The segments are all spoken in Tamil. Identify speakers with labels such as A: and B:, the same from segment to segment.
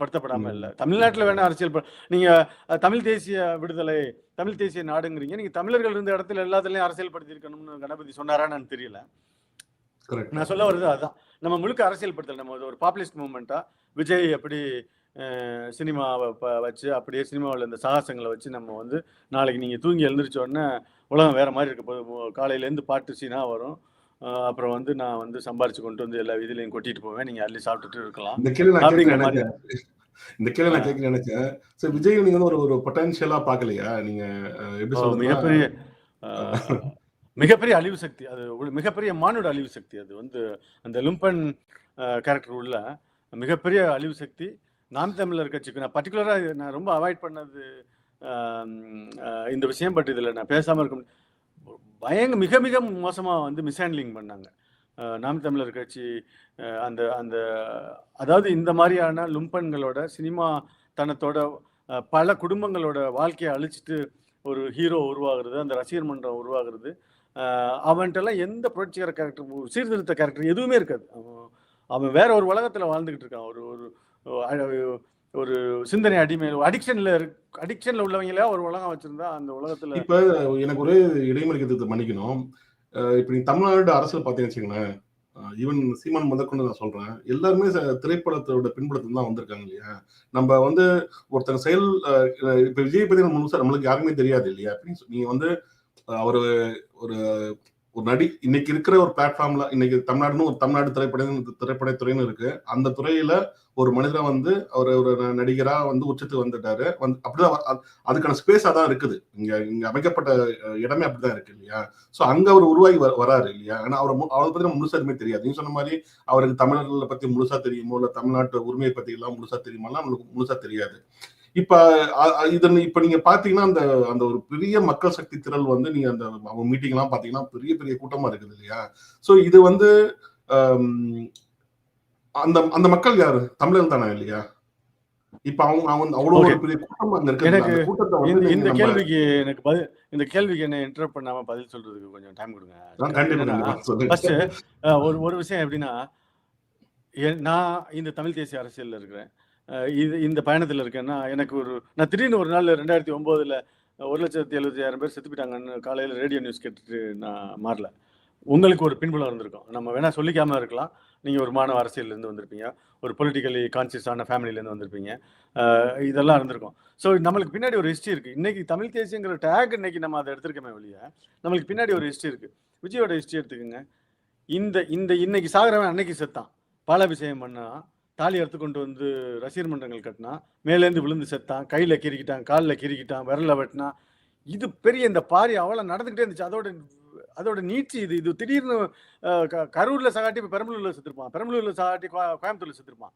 A: படுத்தப்படாம இல்ல. தமிழ்நாட்டுல வேணா அரசியல் நீங்க தமிழ் தேசிய விடுதலை தமிழ் தேசிய நாடுங்கிறீங்க. நீங்க தமிழர்கள் இருந்த இடத்துல எல்லாத்துலயும் அரசியல் படுத்திருக்கணும்னு கணபதி சொன்னாரான்னு தெரியல. நான் சொல்ல வருது அதான். நம்ம முழுக்க அரசியல் படுத்தல. நம்ம ஒரு பாப்புலிஸ்ட் மூமெண்ட்டா விஜய் எப்படி சினிமாவை வச்சு அப்படியே சினிமாவில் இந்த சாகசங்களை வச்சு நம்ம வந்து நாளைக்கு நீங்கள் தூங்கி எழுந்திரிச்ச உடனே உலகம் வேற மாதிரி இருக்க போகுது காலையிலேருந்து பாட்டு சீனா வரும். அப்புறம் வந்து நான் வந்து சம்பாரிச்சு கொண்டு வந்து எல்லா வீதியிலையும் கொட்டிட்டு போவேன். நீங்கள் அள்ளி சாப்பிட்டுட்டு இருக்கலாம்.
B: இந்த கேள்வி நான் இந்த கேள்வி நான் கேட்க நினைச்சேன் சோ விஜய் நீங்க வந்து ஒரு ஒரு பொட்டன்ஷியலா பாக்கலையா நீங்க எப்படி
A: ஓ,
B: சொல்றதுன்னா
A: மிகப்பெரிய மிகப்பெரிய அழிவு சக்தி. அது ஒரு மிகப்பெரிய மானுட அழிவு சக்தி அது வந்து அந்த லும்பன் கேரக்டர் உள்ள மிகப்பெரிய அழிவு சக்தி. நாம் தமிழர் கட்சிக்கு நான் பர்டிகுலராக நான் ரொம்ப அவாய்ட் பண்ணது இந்த விஷயம் பட் இதில் நான் பேசாமல் இருக்க. பயங்க மிக மிக மோசமாக வந்து மிஸ்ஹேண்ட்லிங் பண்ணாங்க. நாம் தமிழர் கட்சி அந்த அந்த அதாவது இந்த மாதிரியான லும்பன்களோட சினிமா தனத்தோட பல குடும்பங்களோட வாழ்க்கையை அழிச்சிட்டு ஒரு ஹீரோ உருவாகுறது அந்த ரசிகர் மன்றம் உருவாகுறது அவன்கிட்டலாம் எந்த புரட்சிகர கேரக்டர் சீர்திருத்த கேரக்டர் எதுவுமே இருக்காது. அவன் அவன் வேற ஒரு உலகத்தில் வாழ்ந்துக்கிட்டு இருக்கான். ஒரு ஒரு ஒரு சிந்தனை அடிமை அடிக்ஷன்ல அடிக்ஷன்ல உள்ளவங்கள ஒரு உலகம் வச்சிருந்தா அந்த உலகத்துல
B: இப்ப எனக்கு ஒரு இடைமறிக்கிறதுக்கு மன்னிக்கணும். இப்ப நீ தமிழ்நாடு அரசியல் பார்த்தீங்கன்னு வச்சுக்கோங்களேன் ஈவன் சீமான் முதற்கொண்டு நான் சொல்றேன் எல்லாருமே திரைப்படத்தோட பின்புலத்துல தான் வந்திருக்காங்க இல்லையா? நம்ம வந்து ஒருத்தங்க செயல் இப்ப விஜய் பத்தி நம்ம முழுசா நம்மளுக்கு யாருமே தெரியாது இல்லையா? அப்படின்னு சொல்லி- நீங்க வந்து அவர் அவரு ஒரு ஒரு நடி இன்னைக்கு இருக்கிற ஒரு பிளாட்ஃபார்ம்ல இன்னைக்கு தமிழ்நாடுன்னு ஒரு தமிழ்நாடு திரைப்பட திரைப்படத்துறைன்னு இருக்கு. அந்த துறையில ஒரு மனிதரை வந்து அவர் ஒரு ந- நடிகரா வந்து உச்சத்துக்கு வந்துட்டாரு. வந்து அப்படிதான் அது- அதுக்கான ஸ்பேஸ் தான் இருக்குது. இங்க இங்க அமைக்கப்பட்ட இடமே அப்படிதான் இருக்கு இல்லையா? சோ அங்க அவர் உருவாகி வ- வராரு இல்லையா? ஆனா அவர் அவரை பத்தி நம்ம முழுசா எதுவுமே தெரியாது. நீங்க சொன்ன மாதிரி அவருக்கு தமிழர்களை பத்தி முழுசா தெரியுமோ இல்ல தமிழ்நாட்டு உரிமையை பத்தி எல்லாம் முழுசா தெரியுமாலாம் நம்மளுக்கு முழுசா தெரியாது. இப்ப இது இப்ப நீங்க பாத்தீங்கன்னா அந்த அந்த ஒரு பெரிய மக்கள் சக்தி திரள் வந்து நீங்க அந்த அவங்க மீட்டிங் எல்லாம் பாத்தீங்கன்னா பெரிய பெரிய கூட்டமா இருக்குது இல்லையா? சோ இது வந்து அந்த அந்த மக்கள் யாரு? தமிழர்கள் தானே இல்லையா? இப்ப அவங்க அவங்க அவ்வளவு ஒரு
A: Okay.
B: பெரிய கூட்டம் அந்த கூட்டத்தை
A: இந்த கேள்விக்கு எனக்கு பதில் இந்த கேள்விக்கு என்ன இன்டர்ப்ட் பண்ணாம பதில் சொல்றதுக்கு கொஞ்சம் டைம் கொடுங்க. ஒரு ஒரு விஷயம் எப்படின்னா நான் இந்த தமிழ் தேசிய அரசியல்ல இருக்கிறேன். இது இந்த பயணத்தில் இருக்கேன்னா எனக்கு ஒரு நான் திடீர்னு ஒரு நாள் ரெண்டாயிரத்தி ஒம்போதில் ஒரு லட்சத்தி எழுபத்தி ஆயிரம் பேர் செத்து போயிட்டாங்கன்னு காலையில் ரேடியோ நியூஸ் கேட்டுட்டு நான் மாறல. உங்களுக்கு ஒரு பின்புலம் இருந்திருக்கும். நம்ம வேணால் சொல்லிக்காமல் இருக்கலாம். நீங்கள் ஒரு மாணவ அரசியல்லருந்து வந்திருப்பீங்க. ஒரு பொலிட்டிக்கலி கான்சியஸான ஃபேமிலியிலேருந்து வந்திருப்பீங்க. இதெல்லாம் இருந்திருக்கும். ஸோ நம்மளுக்கு பின்னாடி ஒரு ஹிஸ்ட்ரி இருக்குது இன்றைக்கி தமிழ் தேசியங்கிற டேக் இன்னைக்கு நம்ம அதை எடுத்திருக்கமே வெளியே நம்மளுக்கு பின்னாடி ஒரு ஹிஸ்ட்ரி இருக்குது விஜயோட ஹிஸ்ட்ரி எடுத்துக்கோங்க. இந்த இந்த இன்னைக்கு சாகரவன் அன்னைக்கு செத்தான். பாலாபிஷேகம் பண்ணான். தாலி அறுத்து கொண்டு வந்து ரசிகர் மன்றங்கள் கட்டினா மேலேருந்து விழுந்து செத்தான் கையில் கிரிக்கிட்டான் காலில் கிரிக்கிட்டான் விரல வெட்டினா இது பெரிய இந்த பாரி அவ்வளோ நடந்துக்கிட்டே இருந்துச்சு. அதோட அதோட நீட்சி இது இது திடீர்னு கரூரில் க- சகாட்டி இப்போ பெரம்பலூரில் செத்துருப்பான். பெரம்பலூரில் சகாட்டி கோ- செத்துருப்பான்.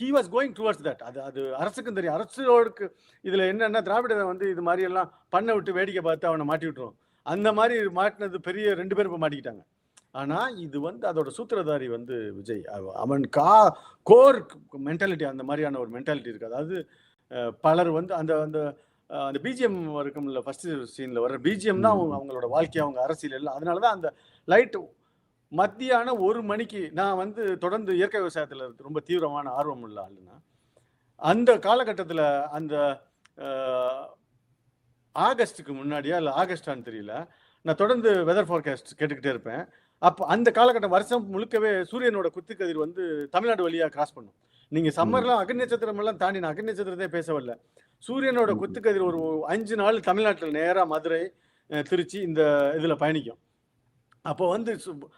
A: He was going towards that அது அது அரசுக்கும் தெரியும். அரசோடுக்கு இதில் என்னென்ன திராவிடரை வந்து இது மாதிரி எல்லாம் பண்ண விட்டு வேடிக்கை பார்த்து அவனை மாட்டி விட்டுருவோம் அந்த மாதிரி மாட்டினது பெரிய ரெண்டு பேரும் இப்போ மாட்டிக்கிட்டாங்க. ஆனா இது வந்து அதோட சூத்திரதாரி வந்து விஜய். அவ- அவன் கா கோர் மென்டாலிட்டி அந்த மாதிரியான ஒரு மென்டாலிட்டி இருக்கு. அதாவது பலர் வந்து அந்த அந்த அந்த பிஜிஎம் இருக்கும்ல ஃபர்ஸ்ட் சீன்ல வர பிஜிஎம் தான் அவங்க அவங்களோட வாழ்க்கை அவங்க அரசியல் எல்லாம். அதனால தான் அந்த லைட் மத்தியானம் ஒரு மணிக்கு நான் வந்து தொடர்ந்து இயற்கை விவசாயத்துல ரொம்ப தீவிரமான ஆர்வம் உள்ள ஆளுனா அந்த காலகட்டத்துல அந்த ஆகஸ்ட்டுக்கு முன்னாடியா இல்லை ஆகஸ்டான்னு தெரியல நான் தொடர்ந்து வெதர் ஃபார்காஸ்ட் கேட்டுக்கிட்டே இருப்பேன். அப்போ அந்த காலகட்டம் வருஷம் முழுக்கவே சூரியனோட குத்துக்கதிர் வந்து தமிழ்நாடு வழியா கிராஸ் பண்ணும். நீங்க சம்மர்லாம் அக்னி நட்சத்திரம் எல்லாம் தாண்டி நான் அக்னி நட்சத்திரத்தை பேச வரல. சூரியனோட. குத்துக்கதிர் ஒரு அஞ்சு நாள் தமிழ்நாட்டில் நேரா மதுரை திருச்சி இந்த இதுல பயணிக்கும். அப்போ வந்து சு-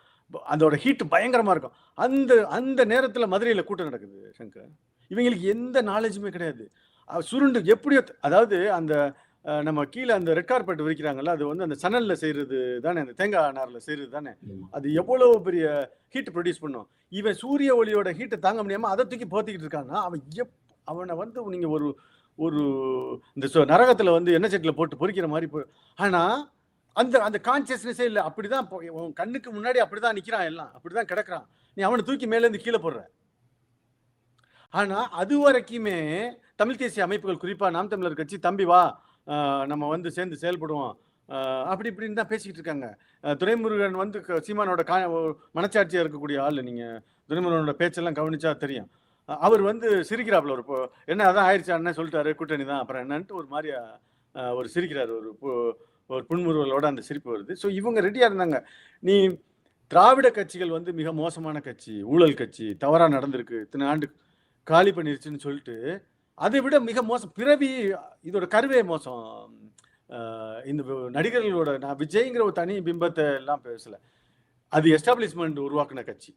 A: அதோட ஹீட் பயங்கரமா இருக்கும். அந்த அந்த நேரத்துல மதுரையில கூட்டம் நடக்குது சங்கர். இவங்களுக்கு எந்த நாலேஜுமே கிடையாது. சுருண்டு எப்படியோ அதாவது அந்த நம்ம கீழே அந்த ரெட் கார்பெட் விரிக்கிறாங்கல்ல அது வந்து அந்த சணல்ல செய்யறது தானே அந்த தேங்காய் நார்ல செய்யறது தானே. அது எவ்வளவு பெரிய ஹீட் ப்ரொடியூஸ் பண்ணும். இவன் சூரிய ஒளியோட ஹீட்டை தாங்க முடியாம அதை தூக்கி போத்திக்கிட்டு இருக்கான்னா அவன் எப் அவனை வந்து நீங்க ஒரு ஒரு இந்த நரகத்துல வந்து எண்ணெய் சட்டில போட்டு பொரிக்கிற மாதிரி போ- ஆனா அந்த அந்த கான்சியஸ்னஸே இல்லை. அப்படிதான் உன் கண்ணுக்கு முன்னாடி அப்படிதான் நிக்கிறான் எல்லாம். அப்படிதான் கிடக்குறான். நீ அவனை தூக்கி மேல இருந்து கீழே போடுற. ஆனா அது வரைக்குமே தமிழ் தேசிய அமைப்புகள் குறிப்பா நாம் தமிழர் கட்சி தம்பி வா நம்ம வந்து சேர்ந்து செயல்படுவோம். அப்படி இப்படின்னு தான் பேசிக்கிட்டு இருக்காங்க. துரைமுருகன் வந்து க- சீமானோட கா மனச்சாட்சியாக இருக்கக்கூடிய ஆள் நீங்கள் துரைமுருகனோட பேச்செல்லாம் கவனிச்சா தெரியும். அவர் வந்து சிரிக்கிறாப்புல ஒரு இப்போ என்ன அதான் ஆயிடுச்சு அண்ணன் சொல்லிட்டாரு. கூட்டணி தான். அப்புறம் என்னன்ட்டு ஒரு மாதிரியா ஒரு சிரிக்கிறார். ஒரு பு- ஒரு புன்முறுவலோட அந்த சிரிப்பு வருது. ஸோ இவங்க ரெடியாக இருந்தாங்க. நீ திராவிட கட்சிகள் வந்து மிக மோசமான கட்சி ஊழல் கட்சி தவறாக நடந்திருக்கு இத்தனை ஆண்டு காலி பண்ணிருச்சுன்னு சொல்லிட்டு அதை விட மிக மோசம். பிறவி இதோட கருவே மோசம். இந்த நடிகர்களோட நான் விஜய்ங்கிற ஒரு தனி பிம்பத்தை எல்லாம் பேசல. அது எஸ்டாப்ளிஷ்மெண்ட் உருவாக்குன கட்சி.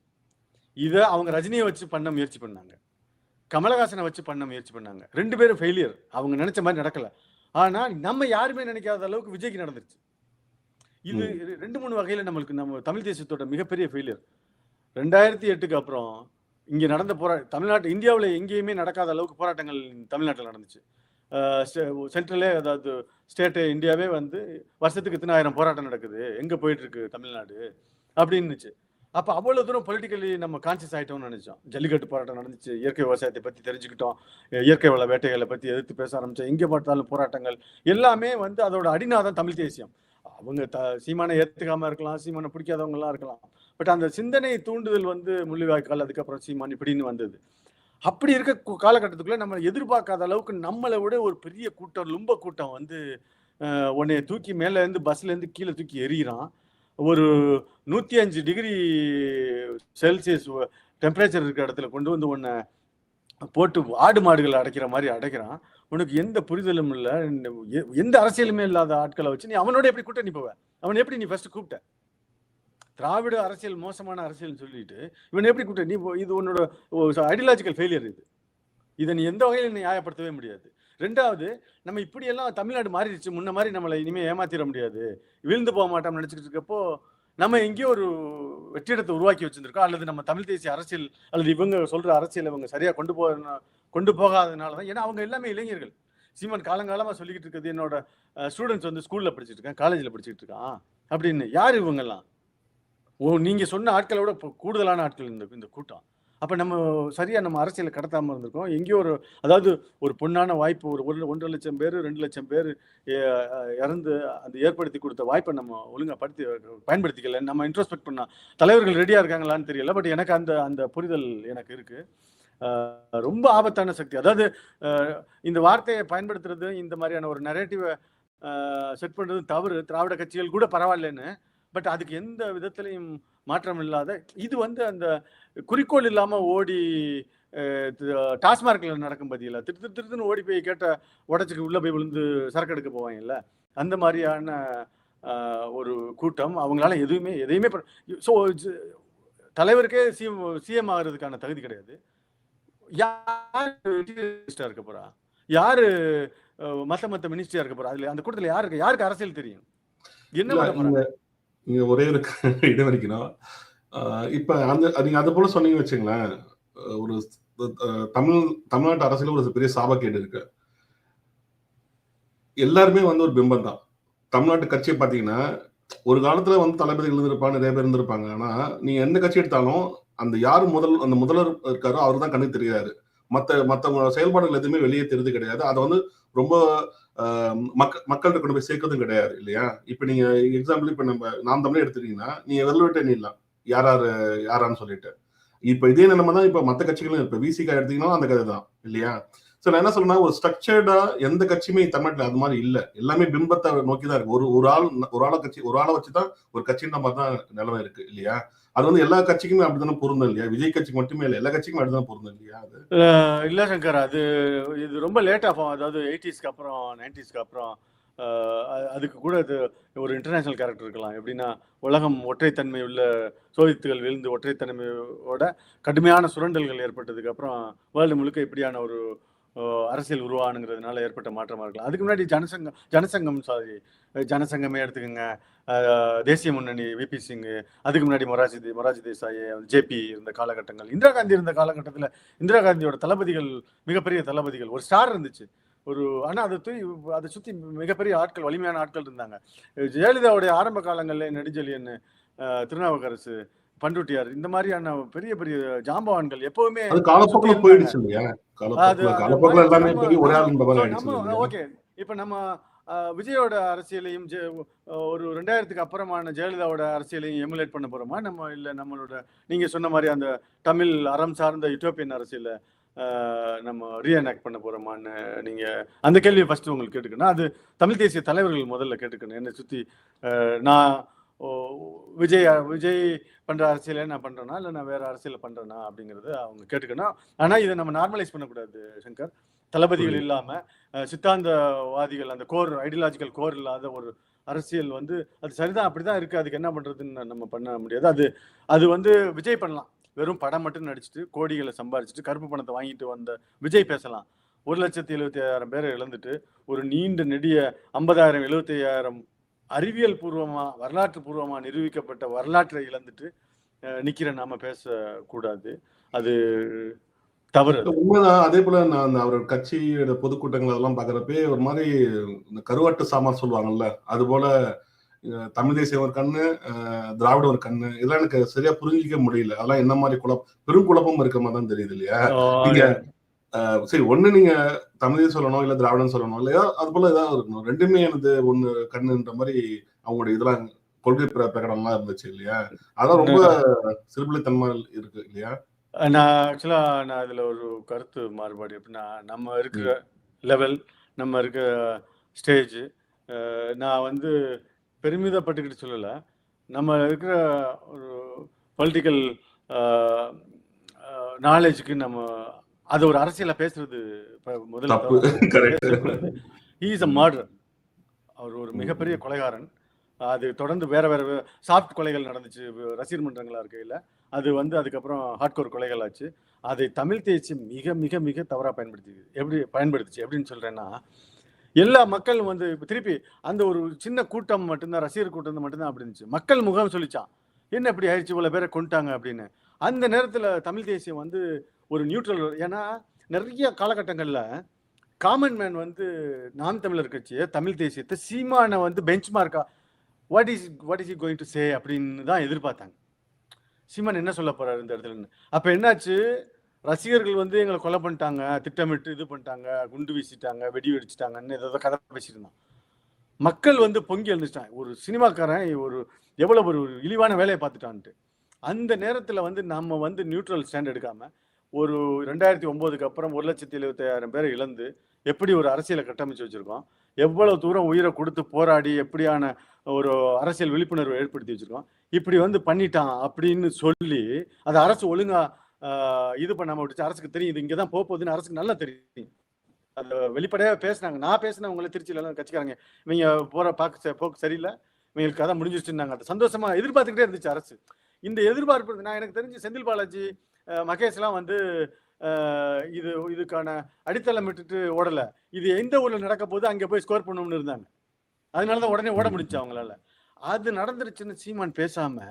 A: இதை அவங்க ரஜினியை வச்சு பண்ண முயற்சி பண்ணாங்க. கமலஹாசனை வச்சு பண்ண முயற்சி பண்ணாங்க. ரெண்டு பேரும் ஃபெயிலியர் அவங்க நினைச்ச மாதிரி நடக்கல. ஆனா நம்ம யாருமே நினைக்காத அளவுக்கு விஜய்க்கு நடந்துருச்சு. இது ரெண்டு மூணு வகையில நம்மளுக்கு நம்ம தமிழ் தேசியத்தோட மிகப்பெரிய ஃபெயிலியர் ரெண்டாயிரத்தி எட்டுக்கு அப்புறம் இங்கே நடந்த போரா தமிழ்நாட்டு இந்தியாவில் எங்கேயுமே நடக்காத அளவுக்கு போராட்டங்கள் தமிழ்நாட்டில் நடந்துச்சு. சென்ட்ரலே அதாவது ஸ்டேட்டு இந்தியாவே வந்து வருஷத்துக்கு இத்தனை ஆயிரம் போராட்டம் நடக்குது. எங்கே போயிட்டுருக்கு தமிழ்நாடு? அப்படின்னுச்சு. அப்போ அவ்வளோ தூரம் பொலிட்டிக்கலி நம்ம கான்சியஸ் ஆகிட்டோம்னு நினச்சோம். ஜல்லிக்கட்டு போராட்டம் நடந்துச்சு. இயற்கை விவசாயத்தை பற்றி தெரிஞ்சுக்கிட்டோம். இயற்கை வள வேட்டைகளை பற்றி எதிர்த்து பேச ஆரம்பிச்சோம். எங்கே பார்த்தாலும் போராட்டங்கள் எல்லாமே வந்து அதோட அடிநாதம் தமிழ் தேசியம். அவங்க த சீமானை ஏற்றுக்காம இருக்கலாம். சீமானை பிடிக்காதவங்களாம் இருக்கலாம். பட் அந்த சிந்தனை தூண்டுதல் வந்து முள்ளிவாய்க்கால் அதுக்கப்புறம் சீமான் இப்படின்னு வந்தது. அப்படி இருக்க காலகட்டத்துக்குள்ளே காலகட்டத்துக்குள்ள நம்ம எதிர்பார்க்காத அளவுக்கு நம்மளை விட ஒரு பெரிய கூட்டம் லும்ப கூட்டம் வந்து உன்னைய தூக்கி மேலே இருந்து பஸ்ல இருந்து கீழே தூக்கி எறிகிறான். ஒரு நூத்தி அஞ்சு டிகிரி செல்சியஸ் டெம்பரேச்சர் இருக்கிற இடத்துல கொண்டு வந்து உன்னை போட்டு ஆடு மாடுகளை அடைக்கிற மாதிரி அடைக்கிறான். உனக்கு எந்த புரிதலும் இல்லை. எந்த அரசியலுமே இல்லாத ஆட்களை வச்சு நீ அவனோட எப்படி கூட்ட நீ போவ? அவன் எப்படி நீ ஃபர்ஸ்ட் கூப்பிட்ட? திராவிட அரசியல் மோசமான அரசியல்னு சொல்லிட்டு இவன் எப்படி கூட்ட நீ இது உன்னோட ஐடியாலஜிக்கல் ஃபெயிலியர் இது. இதை நீ எந்த வகையில் நீ நியாயப்படுத்தவே முடியாது. ரெண்டாவது நம்ம இப்படியெல்லாம் தமிழ்நாடு மாறிடுச்சு முன்ன மாதிரி நம்மளை இனிமேல் ஏமாத்திட முடியாது. விழுந்து போக மாட்டோம்னு நினச்சிக்கிட்டு இருக்கப்போ நம்ம எங்கேயோ ஒரு வெற்றிடத்தை உருவாக்கி வச்சுருக்கோம் அல்லது நம்ம தமிழ் தேசிய அரசியல் அல்லது இவங்க சொல்கிற அரசியல் இவங்க சரியாக கொண்டு போக கொண்டு போகாதனால தான் ஏன்னா அவங்க எல்லாமே இளைஞர்கள். சீமான் காலங்காலமாக சொல்லிக்கிட்டு இருக்கிறது என்னோட ஸ்டூடெண்ட்ஸ் வந்து ஸ்கூலில் படிச்சுட்டு இருக்கேன் காலேஜில் படிச்சுட்டு இருக்கான். அப்படின்னு யார் இவங்கெல்லாம்? ஓ நீங்க சொன்ன ஆட்களை விட இப்போ கூடுதலான ஆட்கள் இந்த இந்த கூட்டம். அப்ப நம்ம சரியா நம்ம அரசியலை கடத்தாம இருந்திருக்கோம். எங்கேயோ ஒரு அதாவது ஒரு பொண்ணான வாய்ப்பு ஒரு ஒரு ஒன்றரை லட்சம் பேர் ரெண்டு லட்சம் பேர் இறந்து அந்த ஏற்படுத்தி கொடுத்த வாய்ப்பை நம்ம ஒழுங்கா படுத்தி பயன்படுத்திக்கல. நம்ம இன்ட்ரோஸ்பெக்ட் பண்ணா தலைவர்கள் ரெடியா இருக்காங்களான்னு தெரியல. பட் எனக்கு அந்த அந்த புரிதல் எனக்கு இருக்கு. ரொம்ப ஆபத்தான சக்தி. அதாவது இந்த வார்த்தையை பயன்படுத்துறது இந்த மாதிரியான ஒரு நரேட்டிவை செட் பண்றது தவறு. திராவிட கட்சிகள் கூட பரவாயில்லன்னு பட் அதுக்கு எந்த விதத்திலையும் மாற்றம் இல்லாத இது வந்து அந்த குறிக்கோள் இல்லாம ஓடி டாஸ்மார்க்ல நடக்கும் பதியில திரு திரு திருத்துன்னு ஓடி போய் கேட்ட உடச்சுக்கு உள்ள போய் விழுந்து சரக்கு எடுக்க போவாங்கல்ல? அந்த மாதிரியான ஒரு கூட்டம் அவங்களால எதுவுமே எதையுமே ஸோ தலைவருக்கே சிஎம் சிஎம் ஆகிறதுக்கான தகுதி கிடையாது. யார் இருக்க போறா? யாரு மத்த மத்த மினிஸ்டரா இருக்க போறா? அதுல அந்த கூட்டத்துல யாருக்கு யாருக்கு அரசியல் தெரியும்? என்ன
B: நீங்க ஒரே ஒரு இடைவெளிக்கணும் ஆஹ் இப்ப அந்த நீங்க அது போல சொன்னீங்க வச்சுங்களேன் ஒரு தமிழ் தமிழ்நாட்டு அரசியல ஒரு பெரிய சாபக்கேடு இருக்கு. எல்லாருமே வந்து ஒரு பிம்பம் தான். தமிழ்நாட்டு கட்சியை பாத்தீங்கன்னா ஒரு காலத்துல வந்து தளபதிகள் இருந்திருப்பாங்க நிறைய பேர் இருந்திருப்பாங்க. ஆனா நீங்க எந்த கட்சி எடுத்தாலும் அந்த யார் முதல் அந்த முதல்வர் இருக்காரோ அவர் தான் கண்ணுக்கு தெரியாது மற்ற மற்றவங்க செயல்பாடுகள் எதுவுமே வெளியே தெரியுது கிடையாது. அதை வந்து ரொம்ப ஆஹ் மக்க மக்கள்கிட்ட கொண்டு போய் சேர்க்கறதும் கிடையாது இல்லையா? இப்போ நீங்க எக்ஸாம்பிள் இப்போ நம்ம நாம் தமிழே எடுத்துட்டீங்கன்னா நீங்க வெல்வெட்டு எண்ணிடலாம். யார் யாரு யாரான்னு சொல்லிட்டு. இப்போ இதே நிலைமை தான் இப்போ மற்ற கட்சிகளும் இப்போ விசிகா எடுத்தீங்கன்னா அந்த கதை தான் இல்லையா? சோ நான் என்ன சொல்றேன்னா ஒரு ஸ்ட்ரக்சர்டா எந்த கட்சியுமே தமிழ்நாட்டுல அது மாதிரி இல்ல. எல்லாமே பிம்பத்தை நோக்கி தான் இருக்கு. ஒரு ஒரு ஆள் ஒரு ஆளை கட்சி ஒரு ஆளை வச்சுதான் ஒரு கட்சின்ற மாதிரி தான் நிலைமை இருக்கு இல்லையா? அது வந்து எல்லா கட்சிக்குமே அப்படிதான் பொருந்தும் இல்லையா? விஜய் கட்சிக்கு மட்டுமே இல்ல. எல்லா கட்சிக்கும் அப்படிதான் பொருந்தும் இல்லையா அது?
A: அஹ் இல்ல சங்கர் அது இது ரொம்ப லேட் ஆகும். அதாவது எயிட்டிஸ்க்கு அப்புறம் நைன்டிஸ்க்கு அப்புறம் அதுக்கு கூட இது ஒரு இன்டர்நேஷனல் கேரக்டர் இருக்கலாம். எப்படின்னா உலகம் ஒற்றைத்தன்மை உள்ள சோவியத்துகள் விழுந்து ஒற்றைத்தன்மையோட கடுமையான சுரண்டல்கள் ஏற்பட்டதுக்கு அப்புறம் வேர்ல்டு முழுக்க இப்படியான ஒரு அரசியல் உருவானுங்கிறதுனால ஏற்பட்ட மாற்றமாக இருக்கலாம். அதுக்கு முன்னாடி ஜனசங்கம் ஜனசங்கம் சாரி ஜனசங்கமே எடுத்துக்கோங்க. தேசிய முன்னணி விபி சிங் அதுக்கு முன்னாடி மொராஜி மொராஜி தேசாய் ஜேபி இருந்த காலகட்டங்கள். இந்திரா காந்தி இருந்த காலகட்டத்தில் இந்திரா காந்தியோட தளபதிகள் மிகப்பெரிய தளபதிகள் ஒரு ஸ்டார் இருந்துச்சு. ஒரு ஆனால் அதை தூய் அதை சுற்றி மிகப்பெரிய ஆட்கள் வலிமையான ஆட்கள் இருந்தாங்க. ஜெயலலிதாவுடைய ஆரம்ப காலங்களில் நெடுஞ்செழியன் திருநாவுக்கரசு பண்டுட்டியார் இந்த மாதிரியான பெரிய பெரிய ஜாம்பவான்கள் எப்பவுமே
B: காலப்போக்கில் போயிடுச்சு இல்லையா?
A: ஓகே. இப்போ நம்ம விஜயோட அரசியலையும் ஒரு ரெண்டாயிரத்துக்கு அப்புறமான ஜெயலலிதாவோட அரசியலையும் எமுலேட் பண்ண போறோமா? நம்ம இல்ல நம்மளோட நீங்க சொன்ன மாதிரி அந்த தமிழ் அறம் சார்ந்த யூட்டோப்பியன் அரசியல நம்ம ரீஎனாக்ட் பண்ண போறோமான்னு நீங்க அந்த கேள்வியை ஃபர்ஸ்ட் உங்களுக்கு கேட்டுக்கணும். அது தமிழ் தேசிய தலைவர்கள் முதல்ல கேட்டுக்கணும். என்னை சுத்தி நான் விஜய் விஜய் பண்ற அரசியலை நான் பண்றேனா? இல்லை நான் வேற அரசியலை பண்றேனா? அப்படிங்கறத அவங்க கேட்டுக்கணும். ஆனா இதை நம்ம நார்மலைஸ் பண்ணக்கூடாது சங்கர். தளபதிகள்
B: புரியுது.
A: இல்லாம அஹ், சித்தாந்தவாதிகள் அந்த கோர் ஐடியாலஜிக்கல் கோர் இல்லாத ஒரு அரசியல் வந்து அது சரிதான் அப்படிதான் இருக்கு. அதுக்கு என்ன பண்றதுன்னு நம்ம பண்ண முடியாது. அது அது வந்து விஜய் பண்ணலாம். வெறும் படம் மட்டும் நடிச்சுட்டு கோடிகளை சம்பாரிச்சுட்டு கருப்பு பணத்தை வாங்கிட்டு வந்த விஜய் பேசலாம். ஒரு லட்சத்தி எழுபத்தி ஐயாயிரம் பேரை இழந்துட்டு ஒரு நீண்ட நெடிய ஐம்பதாயிரம் எழுபத்தி ஐயாயிரம் அறிவியல் பூர்வமா வரலாற்று பூர்வமா நிரூபிக்கப்பட்ட வரலாற்றை இழந்துட்டு நிக்கிற நாம பேசக்கூடாது. அது தவறு
B: உண்மைதான். அதே போல நான் அவர் கட்சியோட பொதுக்கூட்டங்கள் அதெல்லாம் பாக்குறப்பே ஒரு மாதிரி இந்த கருவாட்டு சாமான் சொல்லுவாங்கல்ல அது போல தமிழ் தேசியம் ஒரு கண்ணு அஹ், திராவிடம் ஒரு கண்ணு இதெல்லாம் எனக்கு சரியா புரிஞ்சிக்க முடியல. அதெல்லாம் என்ன மாதிரி குழப்பம் பெரும் குழப்பம் இருக்க மாதிரி தான் தெரியுது இல்லையா? நீங்க சரி ஒண்ணு நீங்க தமிழ் சொல்லணும் இல்ல திராவிடம் சொல்லணும் இல்லையா? அது போல ஏதாவது இருக்கணும். ரெண்டுமே எனது ஒண்ணு கண்ணுன்ற மாதிரி அவங்களுடைய இதெல்லாம் கொள்கை பிர- பிரகடனம்லாம் இருந்துச்சு இல்லையா? அதான் ரொம்ப சிறுபிள்ளைத்தன்மை இருக்கு இல்லையா?
A: நான் ஆக்சுவலா நான் இதுல ஒரு கருத்து மாறுபாடு எப்படின்னா நம்ம இருக்கிற லெவல் நம்ம இருக்கிற ஸ்டேஜ் நான் வந்து பெருமிதப்பட்டுக்கிட்டு சொல்லல. நம்ம இருக்கிற ஒரு பொலிட்டிக்கல் நாலேஜுக்கு நம்ம அது ஒரு அரசியல பேசுறது இப்ப முதல்ல இஸ் அ மர்டர் அவர் ஒரு மிகப்பெரிய கொலைகாரன். அது தொடர்ந்து வேற வேற சாஃப்ட் கொலைகள் நடந்துச்சு. ரசிகர் மன்றங்களா இருக்கையில் அது வந்து அதுக்கப்புறம் ஹார்ட்கோர் கொலைகள் ஆச்சு. அதை தமிழ் தேய்ச்சி மிக மிக மிக தவறா பயன்படுத்தி எப்படி பயன்படுத்துச்சு? எப்படின்னு சொல்றேன்னா எல்லா மக்களும் வந்து திருப்பி அந்த ஒரு சின்ன கூட்டம் மட்டும்தான் ரசிகர் கூட்டம் மட்டும்தான் அப்படி இருந்துச்சு. மக்கள் முகம் சொல்லிச்சான். என்ன இப்படி ஆயிடுச்சு? இவ்வளவு பேரை கொண்டுட்டாங்க அப்படின்னு. அந்த நேரத்துல தமிழ் தேசியம் வந்து ஒரு நியூட்ரல் ஏன்னா நிறைய காலகட்டங்களில் காமன் மேன் வந்து நாம் தமிழர் கட்சியை தமிழ் தேசியத்தை சீமானை வந்து பெஞ்ச் மார்க்கா what is what is he going to say அப்படின்னு தான் எதிர்பார்த்தாங்க. சீமான் என்ன சொல்ல போறாரு இந்த இடத்துல அப்போ என்னாச்சு? ரசிகர்கள் வந்து எங்களை கொலை பண்ணிட்டாங்க திட்டமிட்டு இது பண்ணிட்டாங்க குண்டு வீசிட்டாங்க வெடி வெடிச்சிட்டாங்கன்னு ஏதோ கதை பேசியிருந்தான். மக்கள் வந்து பொங்கி எழுந்துட்டாங்க ஒரு சினிமாக்காரன் ஒரு எவ்வளவு ஒரு இழிவான வேலையை பார்த்துட்டான்ட்டு. அந்த நேரத்தில் வந்து நம்ம வந்து நியூட்ரல் ஸ்டாண்ட் எடுக்காமல் ஒரு ரெண்டாயிரத்தி ஒன்பதுக்கு அப்புறம் ஒரு லட்சத்தி எழுபத்தாயிரம் பேரை இழந்து எப்படி ஒரு அரசியலை கட்டமைச்சு வச்சிருக்கோம்? எவ்வளவு தூரம் உயிரை கொடுத்து போராடி எப்படியான ஒரு அரசியல் விழிப்புணர்வை ஏற்படுத்தி வச்சிருக்கோம்? இப்படி வந்து பண்ணிட்டான் அப்படின்னு சொல்லி அது அரசு ஒழுங்கா இது பண்ணாம விட்டுச்சு. அரசுக்கு தெரியும். இது இங்கதான் போகுதுன்னு அரசுக்கு நல்லா தெரியும். அந்த வெளிப்படையாக பேசினாங்க. நான் பேசினவங்கள திருச்சியில எல்லாம் கட்சிக்காரங்க இவங்க போற பார்க்க போக்கு சரியில்லை. இவங்களுக்கு கதை முடிஞ்சிருச்சுன்னாங்க. அது சந்தோஷமா எதிர்பார்த்துக்கிட்டே இருந்துச்சு அரசு. இந்த எதிர்பார்ப்பு நான் எனக்கு தெரிஞ்சு செந்தில் பாலாஜி மகேஷ்லாம் வந்து இது இதுக்கான அடித்தளம் விட்டுட்டு ஓடல. இது எந்த ஊர்ல நடக்க போது அங்க போய் ஸ்கோர் பண்ணணும்னு இருந்தாங்க. அதனாலதான் உடனே ஓட முடிஞ்சு அவங்களால. அது நடந்துருச்சுன்னு சீமான் பேசாம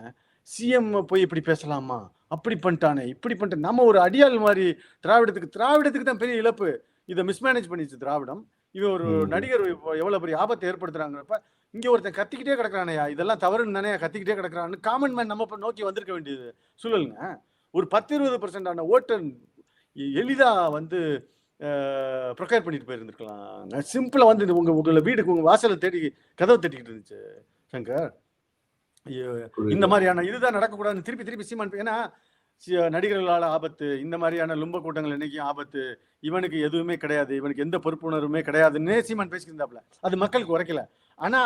A: சிஎம் போய் இப்படி பேசலாமா? அப்படி பண்ணிட்டானே இப்படி பண்ணிட்டு நம்ம ஒரு அடியாள் மாதிரி திராவிடத்துக்கு திராவிடத்துக்கு தான் பெரிய இழப்பு. இதை மிஸ்மேனேஜ் பண்ணிச்சு திராவிடம். இவன் ஒரு. நடிகர் இப்போ எவ்வளவு பெரிய ஆபத்தை ஏற்படுத்துறாங்கிறப்ப இங்க ஒருத்தன் கத்திக்கிட்டே கிடக்குறானயா? இதெல்லாம் தவறுன்னு தானே கத்திக்கிட்டே கிடக்குறான்னு காமன் மேன் நம்ம நோக்கி வந்திருக்க வேண்டியது. சூழலுங்க ஒரு பத்து இருபது பர்சன்ட் ஆன ஓட்டர் எளிதா வந்து ப்ரொக்கேர் பண்ணிட்டு போயிருந்துருக்கலாம். சிம்பிளா வந்து இது உங்க உங்களை வீடுக்கு உங்க வாசலை தேடி கதவை தட்டிக்கிட்டு இருந்துச்சு சங்கர். ஐயோ, இந்த மாதிரியான இதுதான் நடக்கக்கூடாதுன்னு திருப்பி திருப்பி சீமான் ஏன்னா நடிகர்களால ஆபத்து இந்த மாதிரியான லும்ப கூட்டங்கள் என்னைக்கும் ஆபத்து இவனுக்கு எதுவுமே கிடையாது இவனுக்கு எந்த பொறுப்புணர்வுமே கிடையாதுன்னே சீமான் பேசிக்கிருந்தாப்ல அது மக்களுக்கு உரைக்கல. ஆனா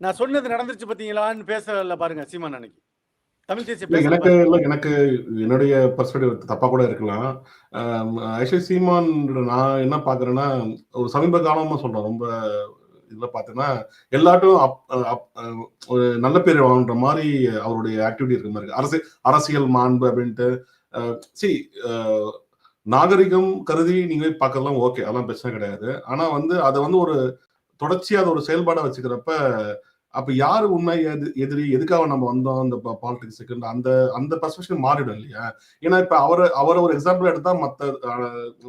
A: நான் சொன்னது நடந்துருச்சு பாத்தீங்களான்னு பேசல பாருங்க சீமான் அன்னைக்கு.
B: எனக்கு இல்ல எனக்கு என்னுடைய பர்ஸ்பெக்டிவ் தப்பா கூட இருக்கலாம். ஆக்சுவலி சீமான் நான் என்ன பாக்குறேன்னா ஒரு சமீப காலமா சொல்றேன். ரொம்ப இதுல பாத்தீங்கன்னா எல்லாட்டும் ஒரு நல்ல பேர் வாங்குற மாதிரி அவருடைய ஆக்டிவிட்டி இருக்க மாதிரி இருக்கு. அரசியல் அரசியல் மாண்பு அப்படின்ட்டு. சி நாகரிகம் கருதி நீங்க பார்க்கறதுலாம் ஓகே அதெல்லாம் பிரச்சனை கிடையாது. ஆனா வந்து அதை வந்து ஒரு தொடர்ச்சியா அதை ஒரு செயல்பாடா வச்சுக்கிறப்ப அப்ப யாரு உண்மை எது எதிரி? எதுக்காக நம்ம வந்தோம்? இந்த பாலிடிக்ஸுக்கு அந்த அந்த பர்ஸ்பெக்ஷன் மாறிடும் இல்லையா? ஏன்னா இப்ப அவர் அவரை ஒரு எக்ஸாம்பிள் எடுத்தா மத்த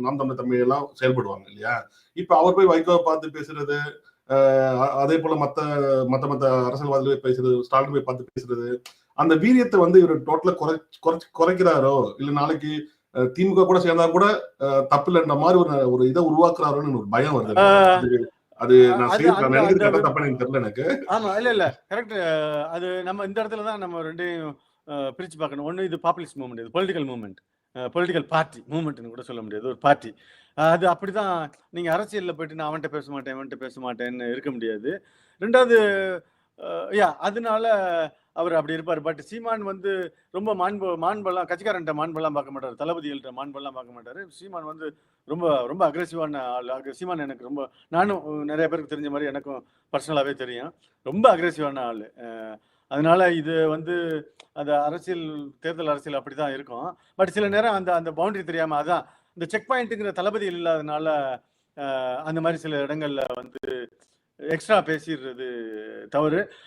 B: நாம் தமிழ் தமிழ் எல்லாம் செயல்படுவாங்க இல்லையா? இப்ப அவர் போய் வைகோவை பார்த்து பேசுறது அதே போல மத்த மத்த மத்த அரசியல்வாதிகள் போய் பேசுறது ஸ்டாலின் போய் பார்த்து பேசுறது அந்த வீரியத்தை வந்து இவர் டோட்டலா குறை குறைக்கிறாரோ? இல்ல நாளைக்கு திமுக கூட சேர்ந்தா கூட தப்பு இல்லைன்ற மாதிரி ஒரு ஒரு இதை உருவாக்குறாரோன்னு ஒரு பயம் வருது. அது- நான் தெரியல எனக்கு.
A: ஆமா இல்ல இல்ல. கரெக்ட் அது நம்ம இந்த இடத்துல தான் நம்ம ரெண்டையும் பிரிச்சு பார்க்கணும். ஒண்ணு இது பாப்புலிஸ்ட் மூவ்மெண்ட் இது பொலிட்டிக்கல் மூவ்மெண்ட் பொலிட்டிக்கல் பார்ட்டி மூமெண்ட்னு கூட சொல்ல முடியாது. ஒரு பார்ட்டி அது அப்படிதான். நீங்க அரசியல்ல போயிட்டு நான் அவன்கிட்ட பேச மாட்டேன் இவன்கிட்ட பேச மாட்டேன்னு இருக்க முடியாது. ரெண்டாவது யா அதனால அவர் அப்படி இருப்பார். பட் சீமான் வந்து ரொம்ப மாண்பு மாண்பெல்லாம் கட்சிக்காரன்ட்ட மாண்பெல்லாம் பார்க்க மாட்டார். தளபதிகள்கிட்ட மாண்பெல்லாம் பார்க்க மாட்டார். சீமான் வந்து ரொம்ப ரொம்ப அக்ரெசிவான ஆள். சீமான் எனக்கு ரொம்ப நானும் நிறைய பேருக்கு தெரிஞ்ச மாதிரி எனக்கும் பர்சனலாகவே தெரியும். ரொம்ப அக்ரெசிவான ஆள். அதனால இது வந்து அந்த அரசியல் தேர்தல் அரசியல் அப்படி தான் இருக்கும். பட் சில நேரம் அந்த அந்த பவுண்டரி தெரியாமல் அதான் இந்த செக் பாயிண்ட்டுங்கிற தளபதிகள் இல்லாதனால அந்த மாதிரி சில இடங்களில் வந்து எக்ஸ்ட்ரா பேசிடுறது தவறு.